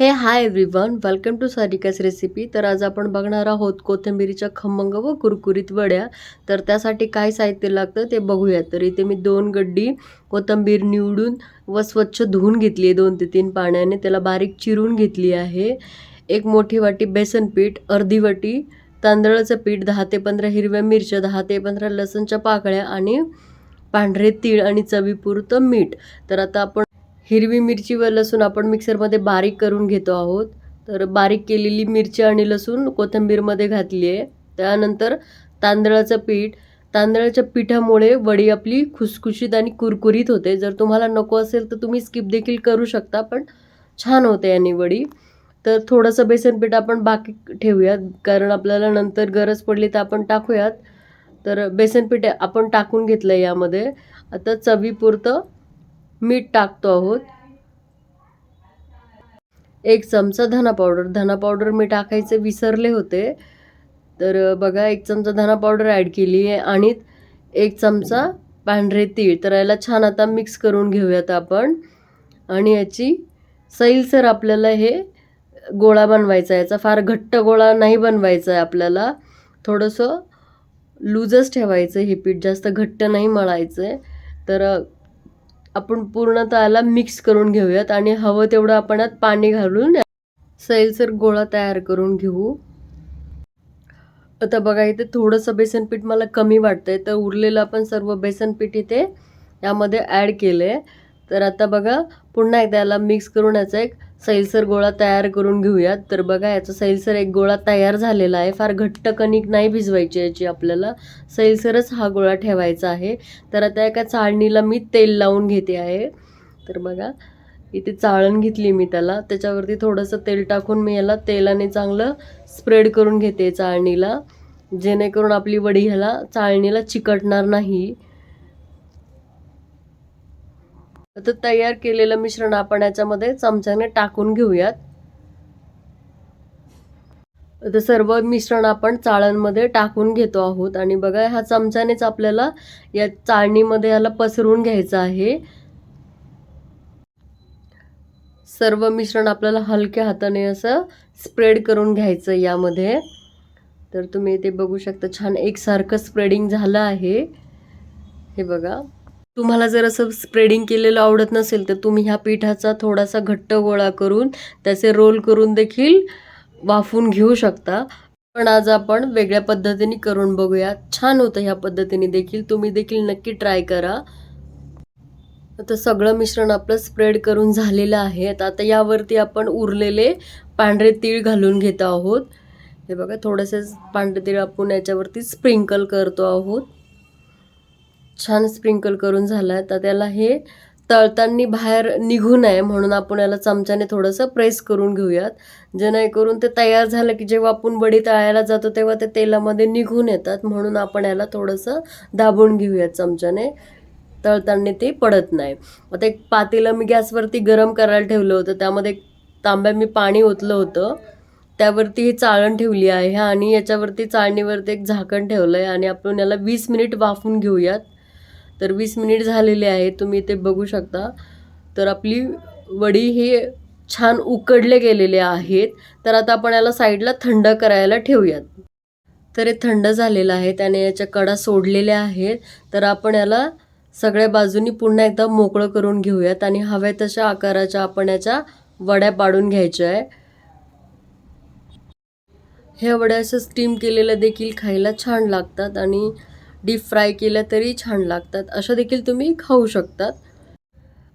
Hey hi everyone welcome to Sarika's recipe. तर आज आपण बघणार आहोत कोथिंबिरीच्या खमंग व कुरकुरीत वड्या. तर त्यासाठी काय साहित्य लागतं ते बघूया. तर इथे मी दोन गड्डी कोथिंबीर निवडून व स्वच्छ धुवून घेतली आहे. दोन ते तीन पाण्याने त्याला बारीक चिरून घेतली आहे. एक मोठी वाटी बेसन पीठ अर्धी वाटी तांदळाचं पीठ दहा ते पंधरा हिरव्या मिरच्या दहा ते पंधरा लसणच्या पाकळ्या आणि पांढरे तीळ आणि चवीपुरतं मीठ. तर आता आपण हिरवी मिरची व लसूण आपण मिक्सरमध्ये बारीक करून घेतो आहोत. तर बारीक केलेली मिरची आणि लसूण कोथिंबीरमध्ये घातली आहे. त्यानंतर तांदळाचं पीठ. तांदळाच्या पिठामुळे वडी आपली खुसखुशीत आणि कुरकुरीत होते. जर तुम्हाला नको असेल तर तुम्ही स्किप देखील करू शकता पण छान होते याने वडी. तर थोडंसं बेसन पीठ आपण बाकी ठेवूयात कारण आपल्याला नंतर गरज पडली तर आपण टाकूयात. तर बेसन पीठ आपण टाकून घेतलं यामध्ये. आता चवीपुरतं मीठ टाकतो आहोत. एक चमचा धना पावडर. धना पावडर मी टाकायचे विसरले होते. तर बघा एक चमचा धना पावडर ॲड केली आहे आणि एक चमचा पांढरे तीळ. तर याला छान आता मिक्स करून घेऊयात आपण. आणि याची सैलसर आपल्याला हे गोळा बनवायचा आहे. याचा फार घट्ट गोळा नाही बनवायचा आहे आपल्याला. थोडंसं लूजच ठेवायचं हे पीठ. जास्त घट्ट नाही मळायचं आहे. तर आपण पूर्ण त्याला मिक्स करून घेऊयात आणि हवं तेवढं आपण यात पाणी घालून सैलसर गोळा तयार करून घेऊ. आता बघा इथे थोडंसं बेसन पीठ मला कमी वाटतंय तर उरलेलं आपण सर्व बेसन पीठ इथे यामध्ये ॲड केलं आहे तर आता बघा पुन्हा एकदा याला मिक्स करून याचा एक सैलसर गोळा तयार करून घेऊयात. तर बघा याचा सैलसर एक गोळा तयार झालेला आहे. फार घट्ट कणिक नाही भिजवायची याची आपल्याला. सैलसरच हा गोळा ठेवायचा आहे. तर आता एका चाळणीला मी तेल लावून घेते आहे. तर बघा इथे चाळण घेतली मी त्याला. त्याच्यावरती थोडंसं तेल टाकून मी याला तेलाने चांगलं स्प्रेड करून घेते चाळणीला. जेणेकरून आपली वडी ह्याला चाळणीला चिकटणार नाही. आता तयार केलेलं मिश्रण आपण याच्यामध्ये चमच्याने टाकून घेऊयात. आता सर्व मिश्रण आपण चाळणमध्ये टाकून घेतो आहोत. आणि बघा ह्या चमच्यानेच आपल्याला या चाळणीमध्ये याला पसरून घ्यायचं आहे. सर्व मिश्रण आपल्याला हलक्या हाताने असं स्प्रेड करून घ्यायचं यामध्ये. तर तुम्ही ते बघू शकता छान एकसारखं स्प्रेडिंग झालं आहे. हे बघा. तुम्हाला जर असं स्प्रेडिंग केलेलं आवडत नसेल तर तुम्ही ह्या पिठाचा थोडासा घट्ट गोळा करून त्याचे रोल करून देखील वाफून घेऊ शकता. पण आज आपण वेगळ्या पद्धतीने करून बघूया. छान होतं ह्या पद्धतीने देखील. तुम्ही देखील नक्की ट्राय करा. आता सगळं मिश्रण आपलं स्प्रेड करून झालेलं आहे. आता यावरती आपण उरलेले पांढरे तीळ घालून घेत आहोत. हे बघा थोडेसे पांढरे तीळ आपण याच्यावरती स्प्रिंकल करतो आहोत. छान स्प्रिंकल करून झाला आहे तर त्याला हे तळताना बाहेर निघू नये म्हणून आपण याला चमच्याने थोडंसं प्रेस करून घेऊयात. जेणेकरून ते तयार झालं की जेव्हा आपण वडी तळायला जातो तेव्हा ते तेलामध्ये निघून येतात म्हणून आपण याला थोडंसं दाबून घेऊयात चमच्याने. तळताना ते पडत नाही. आता एक पातेलं मी गॅसवरती गरम करायला ठेवलं होतं त्यामध्ये एक तांब्या मी पाणी ओतलं होतं. त्यावरती ही चाळण ठेवली आहे आणि याच्यावरती चाळणीवरती एक झाकण ठेवलं आहे आणि आपण याला वीस मिनिट वाफून घेऊयात. तर वीस मिनिट झालेले आहे तुम्ही ते बघू शकता. तर आपली वडी ही छान उकडले गेलेले आहेत. तर आता आपण याला साईडला थंड करायला ठेवूयात. तर हे थंड झालेलं आहे त्याने याच्या कडा सोडलेल्या आहेत. तर आपण याला सगळ्या बाजूनी पुन्हा एकदा मोकळं करून घेऊयात आणि हव्या तशा आकाराच्या आपण याच्या वड्या पाडून घ्यायच्या आहे. ह्या वड्या असं स्टीम केलेल्या देखील खायला छान लागतात आणि डीप फ्राय केल्या तरी छान लागतात. अशा देखील तुम्ही खाऊ शकतात.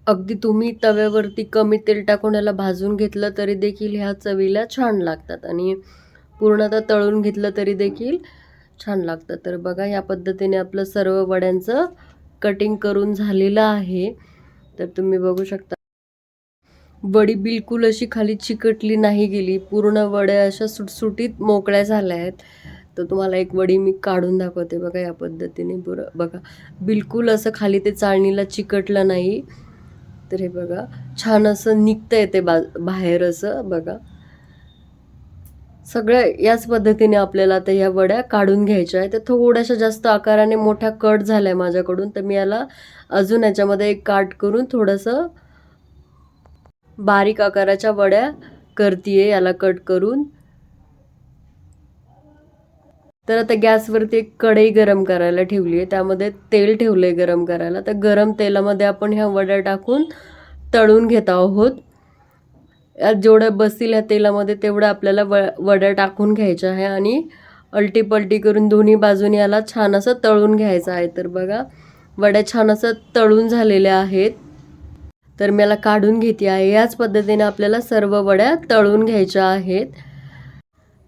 अगदी तुम्ही तव्यावरती कमी तेल टाकून याला भाजून घेतलं तरी देखील ह्या चवीला छान लागतात आणि पूर्णतः तळून घेतलं तरी देखील छान लागतं तर बघा या पद्धतीने आपलं सर्व वड्यांचं कटिंग करून झालेलं आहे. तर तुम्ही बघू शकता. वडी बिलकुल अशी खाली चिकटली नाही गेली. पूर्ण वड्या अशा सुटसुटीत मोकळ्या झाल्या आहेत. तर तुम्हाला एक वडी मी काढून दाखवते बघा या पद्धतीने. बरं बघा. बिलकुल असं खाली ते चाळणीला चिकटलं नाही. तर हे बघा छान असं निघतं येते बा बाहेर असं बघा. सगळ्या याच पद्धतीने आपल्याला आता ह्या वड्या काढून घ्यायच्या आहेत. तर थोड्याशा जास्त आकाराने मोठ्या कट झाल्या आहे माझ्याकडून. तर मी याला अजून याच्यामध्ये एक काट करून थोडंसं बारीक आकाराच्या वड्या करतीये याला कट करून. तर आता गॅसवरती एक कढई गरम करायला ठेवली आहे. त्यामध्ये तेल ठेवलं आहे गरम करायला. तर गरम तेलामध्ये आपण ह्या वड्या टाकून तळून घेत आहोत. यात जेवढं बसतील ह्या तेलामध्ये तेवढं आपल्याला व वड्या टाकून घ्यायच्या आहे आणि अलटी पलटी करून दोन्ही बाजूने याला छान असं तळून घ्यायचं आहे. तर बघा वड्या छान असं तळून झालेल्या आहेत. तर मी याला काढून घेते आहे. याच पद्धतीने आपल्याला सर्व वड्या तळून घ्यायच्या आहेत.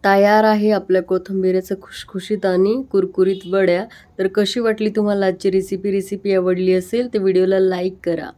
तयार आहे आपल्या कोथिंबिरीचं खुशखुशीत आणि कुरकुरीत वड्या. तर कशी वाटली तुम्हाला आजची रेसिपी रेसिपी आवडली असेल तर व्हिडिओला लाईक करा.